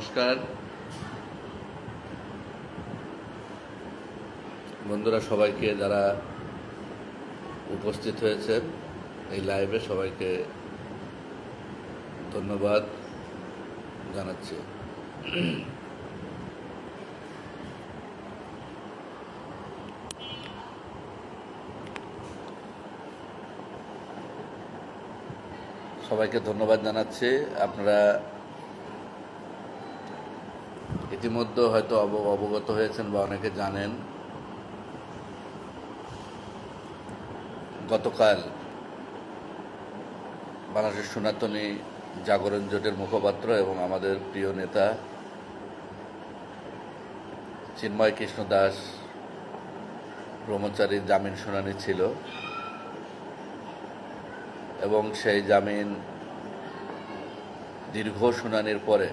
নমস্কার। বন্ধুরা, সবাইকে যারা উপস্থিত হয়েছেন এই লাইভে সবাইকে ধন্যবাদ জানাচ্ছি। সবাইকে ধন্যবাদ জানাচ্ছি। আপনারা ইতিমধ্যে হয়তো অব- অবগত হয়েছেন বা অনেকে জানেন। গতকাল বাংলাদেশের সনাতনী জাগরণ জোটের মুখপাত্র এবং আমাদের প্রিয় নেতা চিন্ময় কৃষ্ণ দাস ব্রহ্মচারীর জামিন শুনানি ছিল এবং সেই জামিন দীর্ঘ শুনানির পরে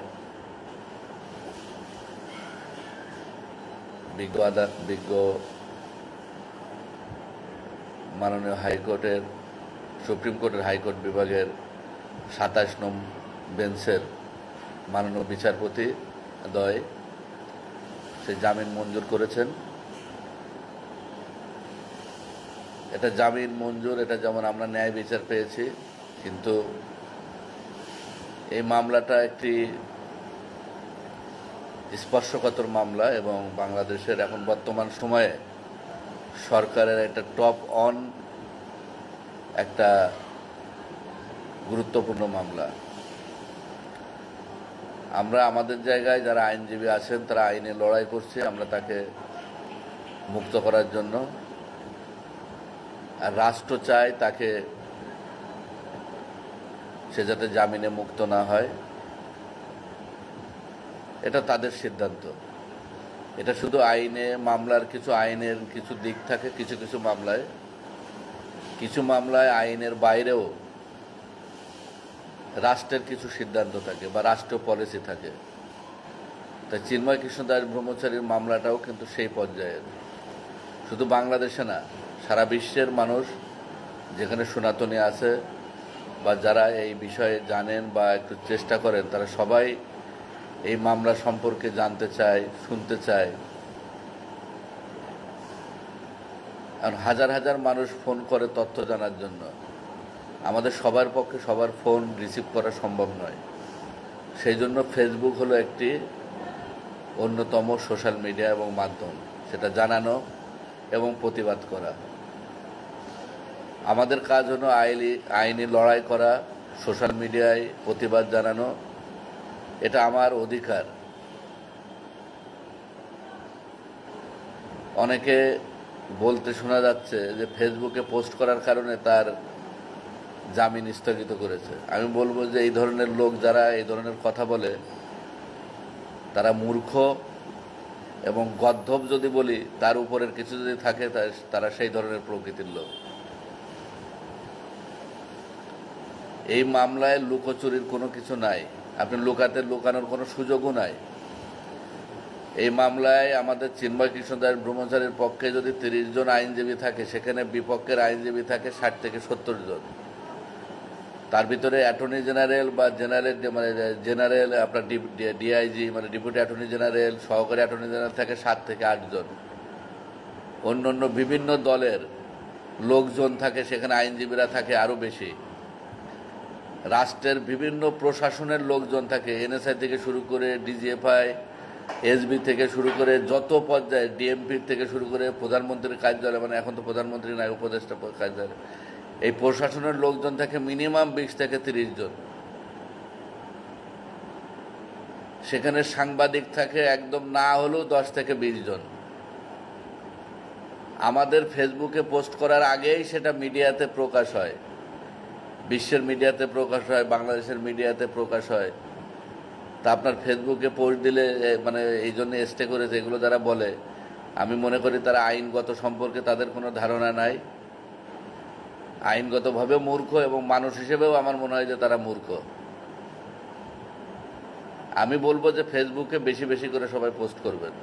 বিজ্ঞ আদালত বিজ্ঞ মাননীয় হাইকোর্টের, সুপ্রিম কোর্টের হাইকোর্ট বিভাগের সাতাশ নম বেঞ্চের মাননীয় বিচারপতি দয়, সে জামিন মঞ্জুর করেছেন। এটা জামিন মঞ্জুর, এটা যেমন আমরা ন্যায় বিচার পেয়েছি, কিন্তু এই মামলাটা একটি স্পর্শকাতর মামলা এবং বাংলাদেশের এখন বর্তমান সময়ে সরকারের একটা টপ অন একটা গুরুত্বপূর্ণ মামলা। আমরা আমাদের জায়গায় যারা আইনজীবী আছেন, তারা আইনে লড়াই করছে, আমরা তাকে মুক্ত করার জন্য। আর রাষ্ট্র চায় তাকে সে যাতে জামিনে মুক্ত না হয়। এটা তাদের সিদ্ধান্ত। এটা শুধু আইনে মামলার কিছু আইনের কিছু দিক থাকে, কিছু কিছু মামলায়। কিছু মামলায় আইনের বাইরেও রাষ্ট্রের কিছু সিদ্ধান্ত থাকে বা রাষ্ট্রীয় পলিসি থাকে। তাই চিন্ময় কৃষ্ণ দাস ব্রহ্মচারীর মামলাটাও কিন্তু সেই পর্যায়ের। শুধু বাংলাদেশে না, সারা বিশ্বের মানুষ যেখানে সনাতনী আছে বা যারা এই বিষয়ে জানেন বা একটু চেষ্টা করেন, তারা সবাই এই মামলা সম্পর্কে জানতে চায়, শুনতে চায়। আর হাজার হাজার মানুষ ফোন করে তথ্য জানার জন্য। আমাদের সবার পক্ষে সবার ফোন রিসিভ করা সম্ভব নয়। সেই জন্য ফেসবুক হলো একটি অন্যতম সোশ্যাল মিডিয়া এবং মাধ্যম। সেটা জানানো এবং প্রতিবাদ করা। আমাদের কাজ হলো আইনি আইনি লড়াই করা, সোশ্যাল মিডিয়ায় প্রতিবাদ জানানো এটা আমার অধিকার। অনেকে বলতে শোনা যাচ্ছে যে ফেসবুকে পোস্ট করার কারণে তার জামিন স্থগিত করেছে। আমি বলব যে এই ধরনের লোক যারা এই ধরনের কথা বলে, তারা মূর্খ এবং গদ্ধব যদি বলি, তার উপরের কিছু যদি থাকে তারা সেই ধরনের প্রকৃতির লোক। এই মামলায় লুকোচুরির কোনো কিছু নাই। আপনি লুকাতে লুকানোর কোনো সুযোগও নাই। এই মামলায় আমাদের চিন্ময় কৃষ্ণ দাস ব্রহ্মচারীর পক্ষে যদি তিরিশ জন আইনজীবী থাকে, সেখানে বিপক্ষের আইনজীবী থাকে ষাট থেকে সত্তর জন। তার ভিতরে অ্যাটর্নি জেনারেল বা জেনারেল মানে জেনারেল, আপনার ডিআইজি মানে ডেপুটি অ্যাটর্নি জেনারেল, সহকারী অ্যাটর্নি জেনারেল থাকে সাত থেকে আটজন অন্য অন্য বিভিন্ন দলের লোকজন থাকে, সেখানে আইনজীবীরা থাকে আরও বেশি। রাষ্ট্রের বিভিন্ন প্রশাসনের লোকজন থাকে এনএসআই থেকে শুরু করে ডিজিএফআই এসবি থেকে শুরু করে যত পর্যায়ে ডিএমপির থেকে শুরু করে প্রধানমন্ত্রীর কার্যালয় মানে এখন তো প্রধানমন্ত্রী নাই, উপদেষ্টা কার্যালয়, এই প্রশাসনের লোকজন থাকে মিনিমাম বিশ থেকে তিরিশ জন। সেখানে সাংবাদিক থাকে একদম না হলেও দশ থেকে বিশ জন। আমাদের ফেসবুকে পোস্ট করার আগেই সেটা মিডিয়াতে প্রকাশ হয়। বিশ্বের মিডিয়াতে প্রকাশ হয়, বাংলাদেশের মিডিয়াতে প্রকাশ হয়। তা আপনার ফেসবুকে পোস্ট দিলে মানে এই জন্য স্টে করেছে, এগুলো যারা বলে, আমি মনে করি তারা আইনগত সম্পর্কে তাদের কোনো ধারণা নাই। আইনগতভাবে মূর্খ এবং মানুষ হিসেবেও আমার মনে হয় যে তারা মূর্খ। আমি বলব যে ফেসবুকে বেশি বেশি করে সবাই পোস্ট করবেন।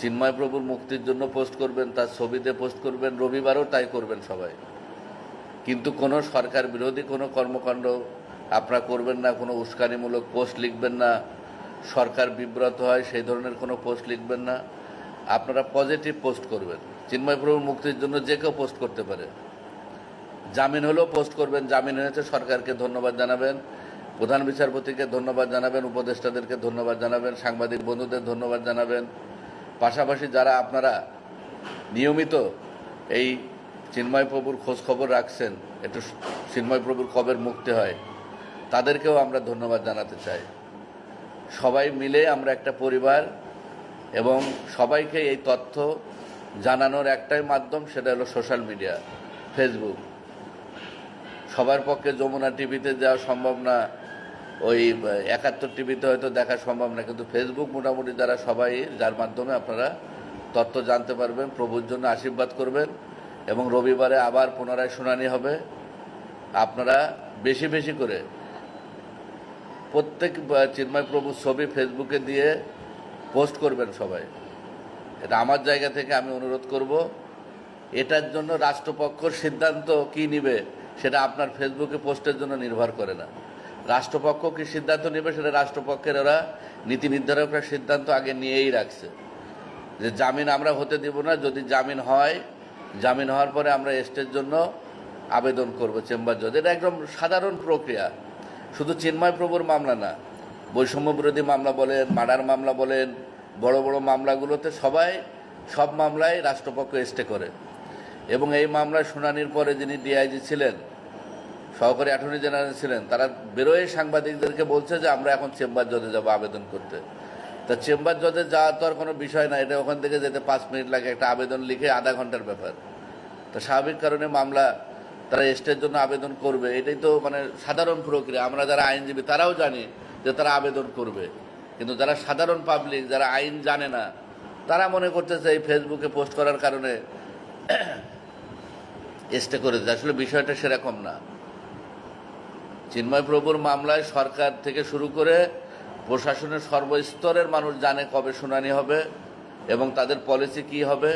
চিন্ময় প্রভুর মুক্তির জন্য পোস্ট করবেন, তার ছবিতে পোস্ট করবেন, রবিবারও তাই করবেন সবাই। কিন্তু কোনো সরকার বিরোধী কোনো কর্মকাণ্ড আপনারা করবেন না, কোনো উস্কানিমূলক পোস্ট লিখবেন না, সরকার বিব্রত হয়, সেই ধরনের কোনো পোস্ট লিখবেন না। আপনারা পজিটিভ পোস্ট করবেন। চিন্ময় প্রভুর মুক্তির জন্য যে কেউ পোস্ট করতে পারে। জামিন হলেও পোস্ট করবেন, জামিন হয়েছে, সরকারকে ধন্যবাদ জানাবেন, প্রধান বিচারপতিকে ধন্যবাদ জানাবেন, উপদেষ্টাদেরকে ধন্যবাদ জানাবেন, সাংবাদিক বন্ধুদের ধন্যবাদ জানাবেন। পাশাপাশি যারা আপনারা নিয়মিত এই চিন্ময় প্রভুর খোঁজ খবর রাখছেন, একটু চিন্ময় প্রভুর কবের মুক্তি হয়, তাদেরকেও আমরা ধন্যবাদ জানাতে চাই। সবাই মিলে আমরা একটা পরিবার এবং সবাইকে এই তথ্য জানানোর একটাই মাধ্যম সেটা হলো সোশ্যাল মিডিয়া, ফেসবুক। সবার পক্ষে যমুনা টিভিতে যাওয়া সম্ভব না, ওই একাত্তর টিভিতে হয়তো দেখা সম্ভব না, কিন্তু ফেসবুক মোটামুটি যারা সবাই, যার মাধ্যমে আপনারা তথ্য জানতে পারবেন, প্রভুর জন্য আশীর্বাদ করবেন। এবং রবিবারে আবার পুনরায় শুনানি হবে। আপনারা বেশি বেশি করে প্রত্যেক চিন্ময় প্রভুর ছবি ফেসবুকে দিয়ে পোস্ট করবেন সবাই। এটা আমার জায়গা থেকে আমি অনুরোধ করব। এটার জন্য রাষ্ট্রপক্ষর সিদ্ধান্ত কি নিবে সেটা আপনার ফেসবুকে পোস্টের জন্য নির্ভর করে না। রাষ্ট্রপক্ষ কি সিদ্ধান্ত নেবে সেটা রাষ্ট্রপক্ষের ওরা নীতি নির্ধারকরা সিদ্ধান্ত আগে নিয়েই রাখছে। যে জামিন আমরা হতে দিব না, যদি জামিন হয় জামিন হওয়ার পরে আমরা এস্টের জন্য আবেদন করব চেম্বার জজ। এটা একদম সাধারণ প্রক্রিয়া। শুধু চিন্ময় প্রভুর মামলা না, বৈষম্য বিরোধী মামলা বলেন, মার্ডার মামলা বলেন, বড় বড় মামলাগুলোতে সবাই সব মামলায় রাষ্ট্রপক্ষ এস্টে করে। এবং এই মামলার শুনানির পরে যিনি ডিআইজি ছিলেন, সহকারী অ্যাটর্নি জেনারেল ছিলেন, তারা বেরোয় সাংবাদিকদেরকে বলছে যে আমরা এখন চেম্বার জজে যাব আবেদন করতে। তা চেম্বার জজে যাওয়ার তো আর কোনো বিষয় না, এটা ওখান থেকে যেতে পাঁচ মিনিট লাগে, একটা আবেদন লিখে আধা ঘণ্টার ব্যাপার। তো স্বাভাবিক কারণে মামলা তারা এস্টের জন্য আবেদন করবে, এটাই তো মানে সাধারণ প্রক্রিয়া। আমরা যারা আইনজীবী, তারাও জানি যে তারা আবেদন করবে। কিন্তু যারা সাধারণ পাবলিক যারা আইন জানে না, তারা মনে করতেছে এই ফেসবুকে পোস্ট করার কারণে এস্টে করে দিতে আসলে বিষয়টা সেরকম না। চিন্ময় প্রভুর মামলায় সরকার থেকে শুরু করে প্রশাসনের সর্বস্তরের মানুষ জানে কবে শুনানি হবে এবং তাদের পলিসি কি হবে।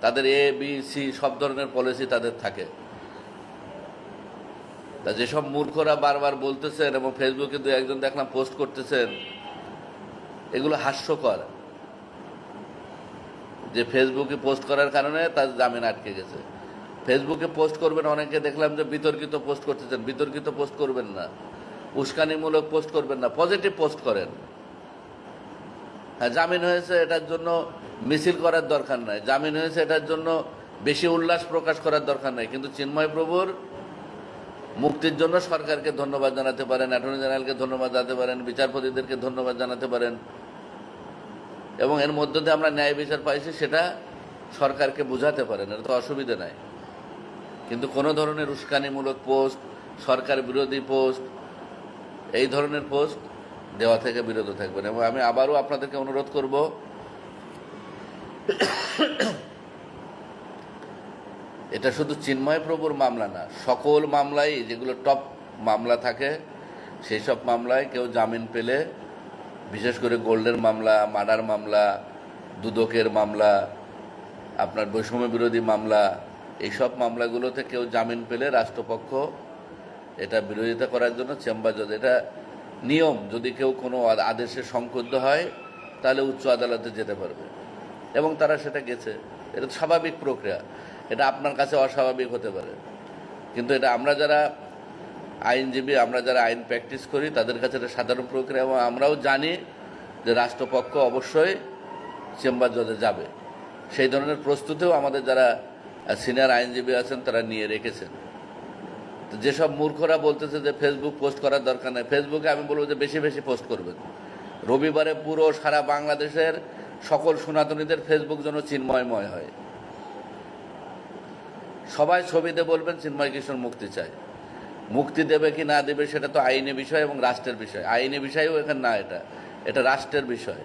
তাদের এ বি সি সব ধরনের পলিসি তাদের থাকে। তা যেসব মূর্খরা বারবার বলতেছেন এবং ফেসবুকে দু একজন দেখলাম পোস্ট করতেছেন, এগুলো হাস্যকর। যে ফেসবুকে পোস্ট করার কারণে তার জামিন আটকে গেছে। ফেসবুকে পোস্ট করবেন, অনেকে দেখলাম যে বিতর্কিত পোস্ট করতেছেন। বিতর্কিত পোস্ট করবেন না। উস্কানিমূলক পোস্ট করবেন না, পজিটিভ পোস্ট করেন। হ্যাঁ জামিন হয়েছে এটার জন্য মিছিল করার দরকার নাই। জামিন হয়েছে এটার জন্য বেশি উল্লাস প্রকাশ করার দরকার নাই। কিন্তু চিন্ময় প্রভুর মুক্তির জন্য সরকারকে ধন্যবাদ জানাতে পারেন, অ্যাটর্নি জেনারেলকে ধন্যবাদ জানাতে পারেন, বিচারপতিদেরকে ধন্যবাদ জানাতে পারেন। এবং এর মধ্য দিয়ে আমরা ন্যায় বিচার পাইছি, সেটা সরকারকে বোঝাতে পারেন এটা তো অসুবিধে নাই। কিন্তু কোনো ধরনের উস্কানিমূলক পোস্ট, সরকার বিরোধী পোস্ট এই ধরনের পোস্ট দেওয়া থেকে বিরত থাকবেন এবং আমি আবারও আপনাদেরকে অনুরোধ করব এটা শুধু চিন্ময় প্রভুর মামলা না, সকল মামলাই, যেগুলো টপ মামলা থাকে, সেই সব মামলায় কেউ জামিন পেলে, বিশেষ করে গোল্ডের মামলা, মার্ডার মামলা, দুদকের মামলা, আপনার বৈষম্য বিরোধী মামলা, এইসব মামলাগুলোতে কেউ জামিন পেলে রাষ্ট্রপক্ষ এটা বিরোধিতা করার জন্য চেম্বার জজ এটা নিয়ম, যদি কেউ কোনো আদেশে সংক্ষুব্ধ হয়, তাহলে উচ্চ আদালতে যেতে পারবে। এবং তারা সেটা গেছে। এটা স্বাভাবিক প্রক্রিয়া। এটা আপনার কাছে অস্বাভাবিক হতে পারে। কিন্তু এটা আমরা যারা আইনজীবী, আমরা যারা আইন প্র্যাকটিস করি, তাদের কাছে এটা সাধারণ প্রক্রিয়া এবং আমরাও জানি যে রাষ্ট্রপক্ষ অবশ্যই চেম্বার জজে যাবে। সেই ধরনের প্রস্তুতিও আমাদের যারা সিনিয়র আইনজীবী আছেন, তারা নিয়ে রেখেছেন। যেসব মূর্খরা বলতেছে যে ফেসবুক পোস্ট করার দরকার নেই ফেসবুকে আমি বলব যে বেশি বেশি পোস্ট করবেন। রবিবারে পুরো সারা বাংলাদেশের সকল সনাতনীদের ফেসবুক যেন চিন্ময়ময় হয়। সবাই ছবিতে বলবেন চিন্ময় কিশোর মুক্তি চায়। মুক্তি দেবে কি না দেবে সেটা তো আইনি বিষয় এবং রাষ্ট্রের বিষয়। আইনি বিষয়ও এখানে না এটা এটা রাষ্ট্রের বিষয়।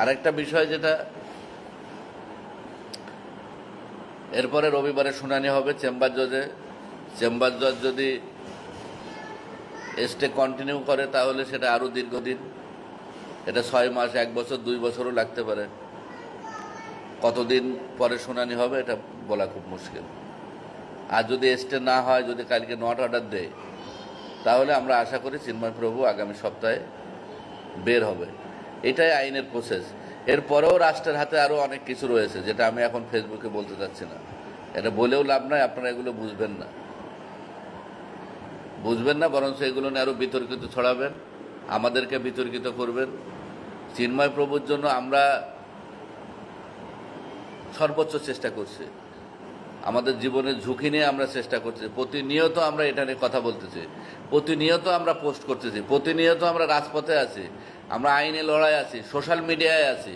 আরেকটা বিষয় যেটা, এরপরে রবিবারে শুনানি হবে চেম্বার জজে। চেম্বার জজ যদি স্টে কন্টিনিউ করে, তাহলে সেটা আরও দীর্ঘদিন, এটা ছয় মাস, এক বছর, দুই বছরও লাগতে পারে। কতদিন পরে শুনানি হবে, এটা বলা খুব মুশকিল। আর যদি স্টে না হয়, যদি কালকে নট অর্ডার দেয়, তাহলে আমরা আশা করি চিন্ময় প্রভু আগামী সপ্তাহে বের হবে। এটাই আইনের প্রসেস এরপরেও রাষ্ট্রের হাতে আরও অনেক কিছু রয়েছে, যেটা আমি এখন ফেসবুকে বলতে চাচ্ছি না। এটা বলেও লাভ নাই, আপনারা এগুলো বুঝবেন না। বুঝবেন না, বরঞ্চ এগুলো নিয়ে আরও বিতর্কিত ছড়াবেন, আমাদেরকে বিতর্কিত করবেন। চিন্ময় প্রভুর জন্য আমরা সর্বোচ্চ চেষ্টা করছি। আমাদের জীবনের ঝুঁকি নিয়ে আমরা চেষ্টা করছি। প্রতিনিয়ত আমরা এটা নিয়ে কথা বলতেছি। প্রতিনিয়ত আমরা পোস্ট করতেছি। প্রতিনিয়ত আমরা রাজপথে আছি। আমরা আইনে লড়াই আছি, সোশ্যাল মিডিয়ায় আছি।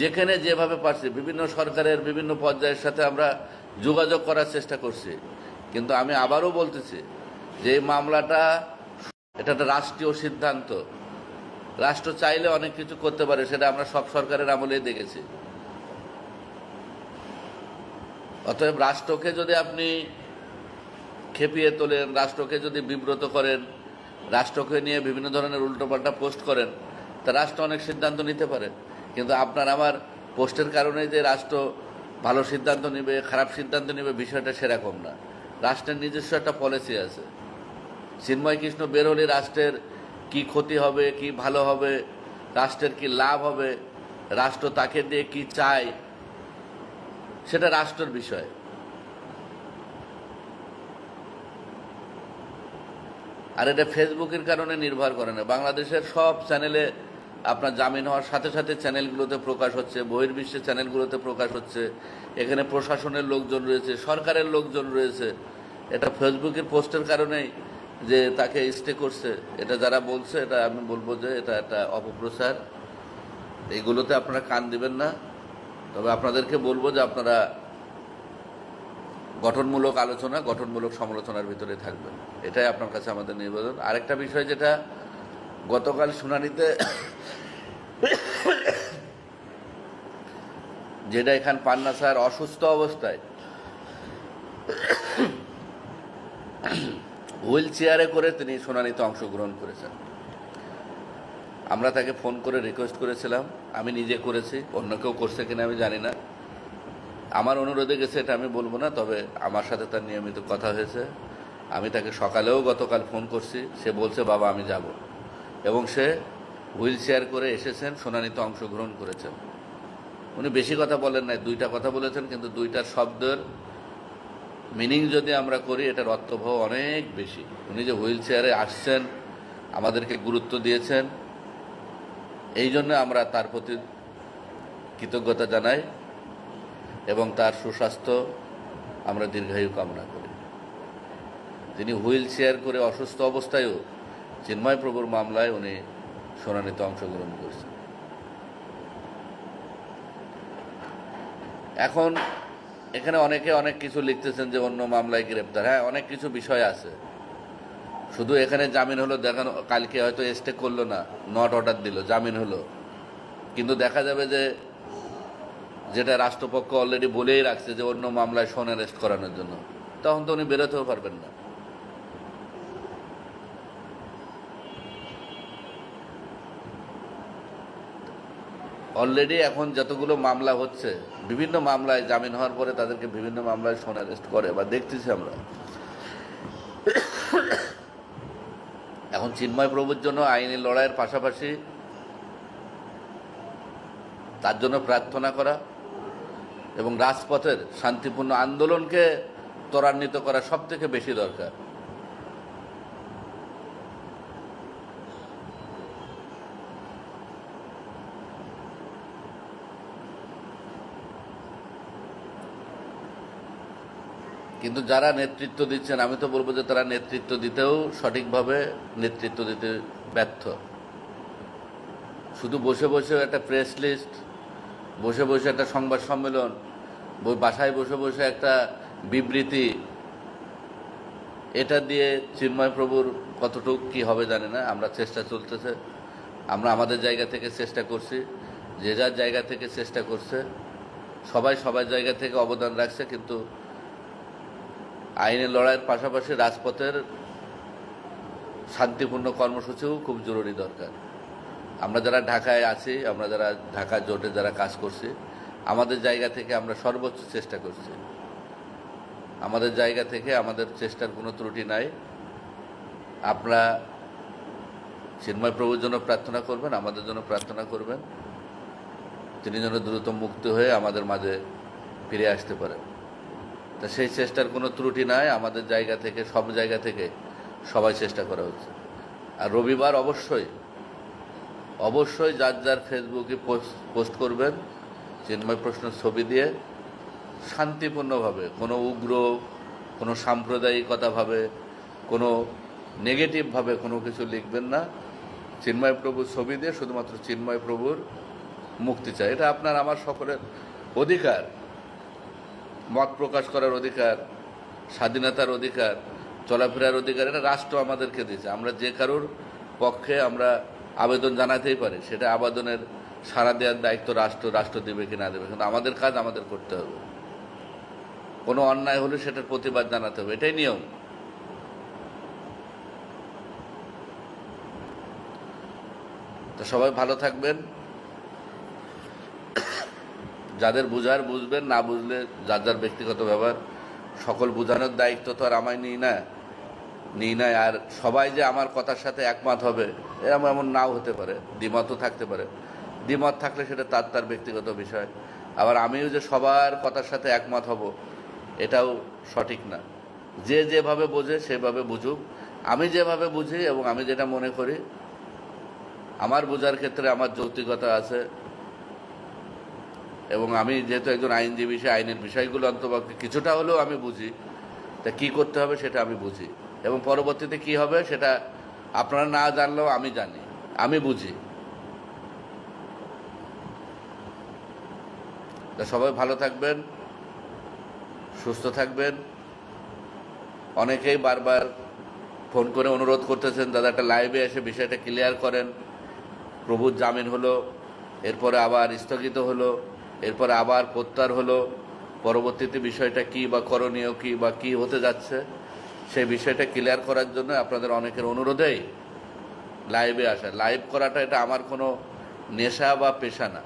যেখানে যেভাবে পারছি, বিভিন্ন সরকারের বিভিন্ন পর্যায়ের সাথে আমরা যোগাযোগ করার চেষ্টা করছি। কিন্তু আমি আবারও বলতেছি যে এই মামলাটা, এটা একটা রাষ্ট্রীয় সিদ্ধান্ত। রাষ্ট্র চাইলে অনেক কিছু করতে পারে, সেটা আমরা সব সরকারের আমলেই দেখেছি। অতএব রাষ্ট্রকে যদি আপনি খেপিয়ে তোলেন, রাষ্ট্রকে যদি বিব্রত করেন, রাষ্ট্রকে নিয়ে বিভিন্ন ধরনের উল্টোপাল্টা পোস্ট করেন তা রাষ্ট্র অনেক সিদ্ধান্ত নিতে পারে। কিন্তু আপনার আমার পোস্টের কারণে যে রাষ্ট্র ভালো সিদ্ধান্ত নেবে, খারাপ সিদ্ধান্ত নেবে, বিষয়টা সেরকম না। রাষ্ট্রের নিজস্ব একটা পলিসি আছে। চিন্ময় কৃষ্ণ বের হলে রাষ্ট্রের কি ক্ষতি হবে, কি ভালো হবে, রাষ্ট্রের কি লাভ হবে, রাষ্ট্র তাকে দিয়ে কি চায়, সেটা রাষ্ট্রের বিষয়। আর এটা ফেসবুকের কারণে নির্ভর করে না। বাংলাদেশের সব চ্যানেলে আপনার জামিন হওয়ার সাথে সাথে চ্যানেলগুলোতে প্রকাশ হচ্ছে বহির্বিশ্বের চ্যানেলগুলোতে প্রকাশ হচ্ছে, এখানে প্রশাসনের লোকজন রয়েছে, সরকারের লোকজন রয়েছে। এটা ফেসবুকের পোস্টের কারণেই যে তাকে স্টে করছে, এটা যারা বলছে, এটা আমি বলব যে এটা একটা অপপ্রচার। এগুলোতে আপনারা কান দিবেন না। তবে আপনাদেরকে বলব যে আপনারা গঠনমূলক আলোচনা, গঠনমূলক সমালোচনার ভিতরে থাকবেন। এটাই আপনার কাছে আমাদের নিবেদন। আরেকটা বিষয় যেটা গতকাল শুনানিতে যেটা এখান পান্না স্যার অসুস্থ অবস্থায় হুইল চেয়ারে করে তিনি শুনানিতে অংশগ্রহণ করেছেন। আমরা তাকে ফোন করে রিকোয়েস্ট করেছিলাম, আমি নিজে করেছি, অন্য কেউ করছে কিনা আমি জানি না। আমার অনুরোধে গেছে এটা আমি বলব না, তবে আমার সাথে তার নিয়মিত কথা হয়েছে। আমি তাকে সকালেও গতকাল ফোন করছি, সে বলছে, বাবা, আমি যাব। এবং সে হুইল চেয়ার করে এসেছেন, শুনানিতে অংশগ্রহণ করেছেন। উনি বেশি কথা বলেন নাই, দুইটা কথা বলেছেন, কিন্তু দুইটার শব্দের মিনিং যদি আমরা করি, এটার অর্থভাব অনেক বেশি। উনি যে হুইল চেয়ারে আসছেন, আমাদেরকে গুরুত্ব দিয়েছেন, এই জন্য আমরা তার প্রতি কৃতজ্ঞতা জানাই এবং তার সুস্বাস্থ্য আমরা দীর্ঘায়ু কামনা করি। তিনি হুইল চেয়ার করে অসুস্থ অবস্থায়ও চিন্ময় প্রভুর মামলায় উনি শুনানিতে অংশগ্রহণ করছেন এখন এখানে অনেকে অনেক কিছু লিখতেছেন যে অন্য মামলায় গ্রেপ্তার। হ্যাঁ অনেক কিছু বিষয় আছে। শুধু এখানে জামিন হলো দেখানো কালকে হয়তো স্টে করল না নট অর্ডার দিল, জামিন হলো। কিন্তু দেখা যাবে যে যেটা রাষ্ট্রপক্ষ অলরেডি বলেই রাখছে যে অন্য মামলায় সোন অ্যারেস্ট করানোর জন্য। তখন তো উনি বেরোতেও পারবেন না। অলরেডি এখন যতগুলো মামলা হচ্ছে, বিভিন্ন মামলায় জামিন হওয়ার পরে তাদেরকে বিভিন্ন মামলায় সোন অ্যারেস্ট করে বা দেখতেছি আমরা। এখন চিন্ময় প্রভুর জন্য আইনি লড়াইয়ের পাশাপাশি তার জন্য প্রার্থনা করা এবং রাজপথের শান্তিপূর্ণ আন্দোলনকে ত্বরান্বিত করা সব থেকে বেশি দরকার। কিন্তু যারা নেতৃত্ব দিচ্ছেন, আমি তো বলব যে তারা নেতৃত্ব দিতেও সঠিকভাবে নেতৃত্ব দিতে ব্যর্থ। শুধু বসে বসে একটা প্রেস লিস্ট, বসে বসে একটা সংবাদ সম্মেলন বাসায় বসে বসে একটা বিবৃতি, এটা দিয়ে চিন্ময় প্রভুর কতটুকু কি হবে জানি না, আমরা চেষ্টা চলতেছে। আমরা আমাদের জায়গা থেকে চেষ্টা করছি, যে যার জায়গা থেকে চেষ্টা করছে, সবাই সবার জায়গা থেকে অবদান রাখছে, কিন্তু আইনের লড়াইয়ের পাশাপাশি রাজপথের শান্তিপূর্ণ কর্মসূচিও খুব জরুরি দরকার। আমরা যারা ঢাকায় আছি, আমরা যারা ঢাকা জোটে যারা কাজ করছি, আমাদের জায়গা থেকে আমরা সর্বোচ্চ চেষ্টা করছি। আমাদের জায়গা থেকে আমাদের চেষ্টার কোনো ত্রুটি নাই। আপনারা চিন্ময় প্রভুর জন্য প্রার্থনা করবেন, আমাদের জন্য প্রার্থনা করবেন। তিনি যেন দ্রুত মুক্ত হয়ে আমাদের মাঝে ফিরে আসতে পারেন। তা সেই চেষ্টার কোনো ত্রুটি নাই। আমাদের জায়গা থেকে, সব জায়গা থেকে সবাই চেষ্টা করা হচ্ছে। আর রবিবার অবশ্যই অবশ্যই যার যার ফেসবুকে পোস্ট পোস্ট করবেন, চিন্ময় প্রশ্ন ছবি দিয়ে শান্তিপূর্ণভাবে, কোনো উগ্র, কোনো সাম্প্রদায়িকতাভাবে, কোনো নেগেটিভভাবে কোনো কিছু লিখবেন না। চিন্ময় প্রভুর ছবি দিয়ে শুধুমাত্র চিন্ময় প্রভুর মুক্তি চাই। এটা আপনার, আমার সকলের অধিকার। মত প্রকাশ করার অধিকার, স্বাধীনতার অধিকার, চলাফেরার অধিকার, এটা রাষ্ট্র আমাদেরকে দিয়েছে। আমরা যে কারোর পক্ষে আমরা আবেদন জানাতেই পারি, সেটা আবেদনের সাড়া দেওয়ার দায়িত্ব রাষ্ট্র রাষ্ট্র দেবে কি না দেবে। কিন্তু আমাদের কাজ আমাদের করতে হবে। কোনো অন্যায় হলে সেটার প্রতিবাদ জানাতে হবে, এটাই নিয়ম। তো সবাই ভালো থাকবেন। যাদের বুঝার বুঝবেন, না বুঝলে যার যার ব্যক্তিগত ব্যাপার সকল বোঝানোর দায়িত্ব তো আর আমায় নিই না নিই না আর সবাই যে আমার কথার সাথে একমত হবে এরকম এমন নাও হতে পারে, দ্বিমতও থাকতে পারে। দ্বিমত থাকলে সেটা তার তার ব্যক্তিগত বিষয়। আবার আমিও যে সবার কথার সাথে একমত হব, এটাও সঠিক না। যে যেভাবে বোঝে, সেভাবে বুঝুক। আমি যেভাবে বুঝি এবং আমি যেটা মনে করি, আমার বোঝার ক্ষেত্রে আমার যৌক্তিকতা আছে এবং আমি যেহেতু একজন আইনজীবী সে আইনের বিষয়গুলো অন্তপক্ষে কিছুটা হলেও আমি বুঝি তা কী করতে হবে সেটা আমি বুঝি। এবং পরবর্তীতে কি হবে সেটা আপনারা না জানলেও আমি জানি, আমি বুঝি। তা সবাই ভালো থাকবেন, সুস্থ থাকবেন। অনেকেই বারবার ফোন করে অনুরোধ করতেছেন, দাদা, একটা লাইভে এসে বিষয়টা ক্লিয়ার করেন। প্রভুর জামিন হলো, এরপরে আবার স্থগিত হলো। এরপরে আবার প্রত্যাহার হলো, পরবর্তীতে বিষয়টা কি বা করণীয় কি বা কি হতে যাচ্ছে, সেই বিষয়টা ক্লিয়ার করার জন্য আপনাদের অনেকের অনুরোধেই লাইভে আসা। লাইভ করাটা এটা আমার কোনো নেশা বা পেশা না।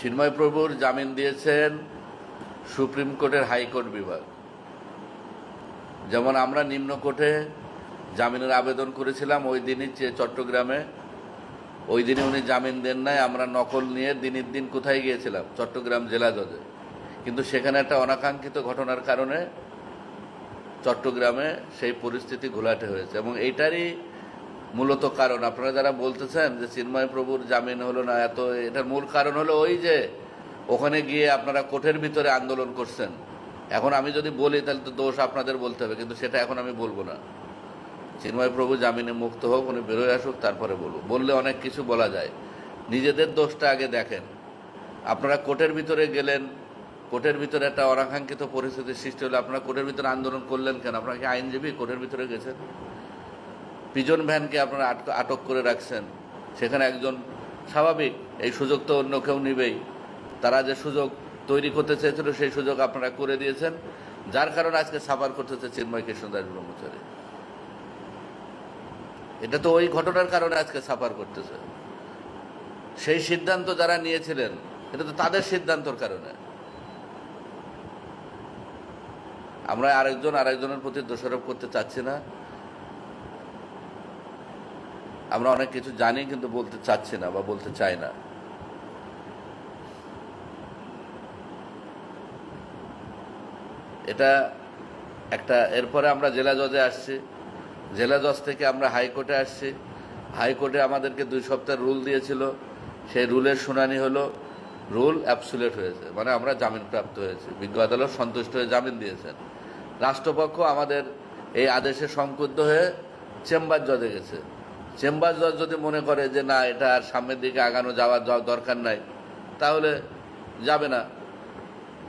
চিন্ময় প্রভুর জামিন দিয়েছেন সুপ্রিম কোর্টের হাইকোর্ট বিভাগ। যেমন আমরা নিম্ন কোর্টে জামিনের আবেদন করেছিলাম ওই দিনই চট্টগ্রামে। ওই দিনে উনি জামিন দেন নাই, আমরা নকল নিয়ে দিনের দিন কোথায় গিয়েছিলাম? চট্টগ্রাম জেলা জজে। কিন্তু সেখানে একটা অনাকাঙ্ক্ষিত ঘটনার কারণে চট্টগ্রামে সেই পরিস্থিতি ঘোলাটে হয়েছে। এবং এইটারই মূলত কারণ, আপনারা যারা বলতেছেন যে চিন্ময় প্রভুর জামিন হলো না, এত এটার মূল কারণ হলো ওই যে ওখানে গিয়ে আপনারা কোর্টের ভিতরে আন্দোলন করছেন। এখন আমি যদি বলি, তাহলে তো দোষ আপনাদের বলতে হবে, কিন্তু সেটা এখন আমি বলব না। চিন্ময় প্রভু জামিনে মুক্ত হোক, উনি বেরোয় আসুক, তারপরে বলুক। বললে অনেক কিছু বলা যায়। নিজেদের দোষটা আগে দেখেন। আপনারা কোর্টের ভিতরে গেলেন, কোর্টের ভিতরে একটা অনাকাঙ্ক্ষিত পরিস্থিতির সৃষ্টি হলে। আপনারা কোর্টের ভিতরে আন্দোলন করলেন কেন? আপনারা কি আইনজীবী কোর্টের ভিতরে গেছেন? পিজন ভ্যানকে আপনারা আটক আটক করে রাখছেন। সেখানে একজন স্বাভাবিক, এই সুযোগ তো অন্য কেউ নিবেই। তারা যে সুযোগ তৈরি করতে চেয়েছিল, সেই সুযোগ আপনারা করে দিয়েছেন। যার কারণে আজকে সাফার করতেছে চিন্ময় কৃষ্ণদাস ব্রহ্মচারী। এটা তো ওই ঘটনার কারণে আজকে সাফার করতেছে। সেই সিদ্ধান্ত যারা নিয়েছিলেন, এটা তো তাদের সিদ্ধান্তর কারণে। আমরা আরেকজন আরেকজনের প্রতি দোষারোপ করতে চাচ্ছি না। আমরা অনেক কিছু জানি কিন্তু বলতে চাচ্ছি না বা বলতে চাই না। এটা একটা, এরপরে আমরা জেলা জজে আসছি। জেলা জজ থেকে আমরা হাইকোর্টে আসছি। হাইকোর্টে আমাদেরকে দুই সপ্তাহ রুল দিয়েছিল। সেই রুলের শুনানি হলো, রুল অ্যাবসুলেট হয়েছে। মানে আমরা জামিনপ্রাপ্ত হয়েছি। বিজ্ঞ আদালত সন্তুষ্ট হয়ে জামিন দিয়েছেন। রাষ্ট্রপক্ষ আমাদের এই আদেশে সংকুদ্ধ হয়ে চেম্বার জজে গেছে। চেম্বার জজ যদি মনে করে যে না, এটা আর সামনের দিকে আগানো যাওয়ার দরকার নাই, তাহলে যাবে না।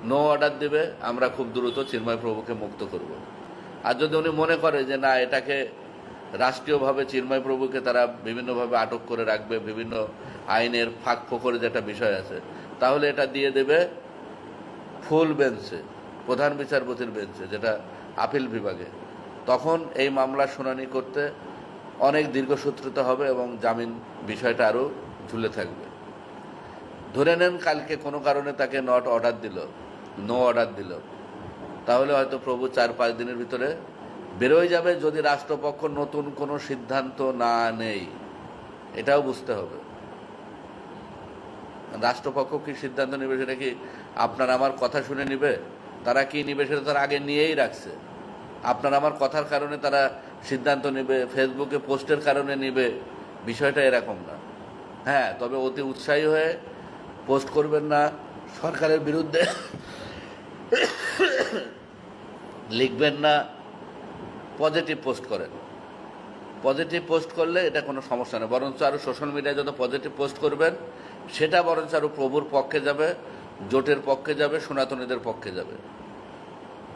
নো অর্ডার দেবে, আমরা খুব দ্রুত চিন্ময় প্রভুকে মুক্ত করব। আর যদি উনি মনে করে যে না, এটাকে রাষ্ট্রীয়ভাবে চিন্ময় প্রভুকে তারা বিভিন্নভাবে আটক করে রাখবে, বিভিন্ন আইনের ফাঁক ফোকরের যেটা বিষয় আছে, তাহলে এটা দিয়ে দেবে ফুল বেঞ্চে, প্রধান বিচারপতির বেঞ্চে, যেটা আপিল বিভাগে। তখন এই মামলা শুনানি করতে অনেক দীর্ঘসূত্রতা হবে এবং জামিন বিষয়টা আরও ঝুলে থাকবে। ধরে নেন কালকে কোনো কারণে তাকে নট অর্ডার দিল নো অর্ডার দিল। তাহলে হয়তো প্রভু চার পাঁচ দিনের ভিতরে বেরোয় যাবে যদি রাষ্ট্রপক্ষ নতুন কোনো সিদ্ধান্ত না নেই। এটাও বুঝতে হবে। রাষ্ট্রপক্ষ কি সিদ্ধান্ত নেবে সেটা কি আপনার আমার কথা শুনে নিবে? তারা কি নেবে সেটা তারা আগে নিয়েই রাখছে। আপনার আমার কথার কারণে তারা সিদ্ধান্ত নেবে, ফেসবুকে পোস্টের কারণে নেবে। বিষয়টা এরকম না। হ্যাঁ তবে অতি উৎসাহী হয়ে পোস্ট করবেন না সরকারের বিরুদ্ধে। লিখবেন না পজিটিভ পোস্ট করেন। পজিটিভ পোস্ট করলে এটা কোনো সমস্যা নেই, বরঞ্চ আরও সোশ্যাল মিডিয়ায় যত পজিটিভ পোস্ট করবেন, সেটা বরঞ্চ আরও প্রভুর পক্ষে যাবে, জোটের পক্ষে যাবে, সনাতনীদের পক্ষে যাবে।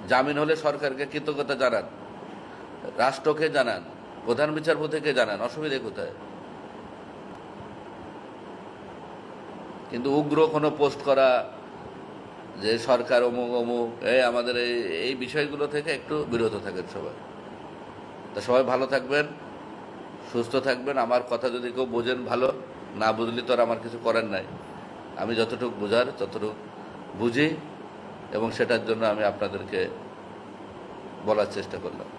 জামিন হলে সরকারকে কৃতজ্ঞতা জানান, রাষ্ট্রকে জানান, প্রধান বিচারপতিকে জানান, অসুবিধে কোথায়? কিন্তু উগ্র কোনো পোস্ট করা যে সরকার অমুক অমুক, এই আমাদের এই এই বিষয়গুলো থেকে একটু বিরত থাকেন সবাই। তা সবাই ভালো থাকবেন, সুস্থ থাকবেন। আমার কথা যদি কেউ বোঝেন ভালো, না বুঝলে তো আর আমার কিছু করার নাই। আমি যতটুকু বোঝার, ততটুকু বুঝি, এবং সেটার জন্য আমি আপনাদেরকে বলার চেষ্টা করলাম।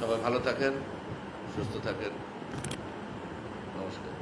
সবাই ভালো থাকেন, সুস্থ থাকেন। নমস্কার।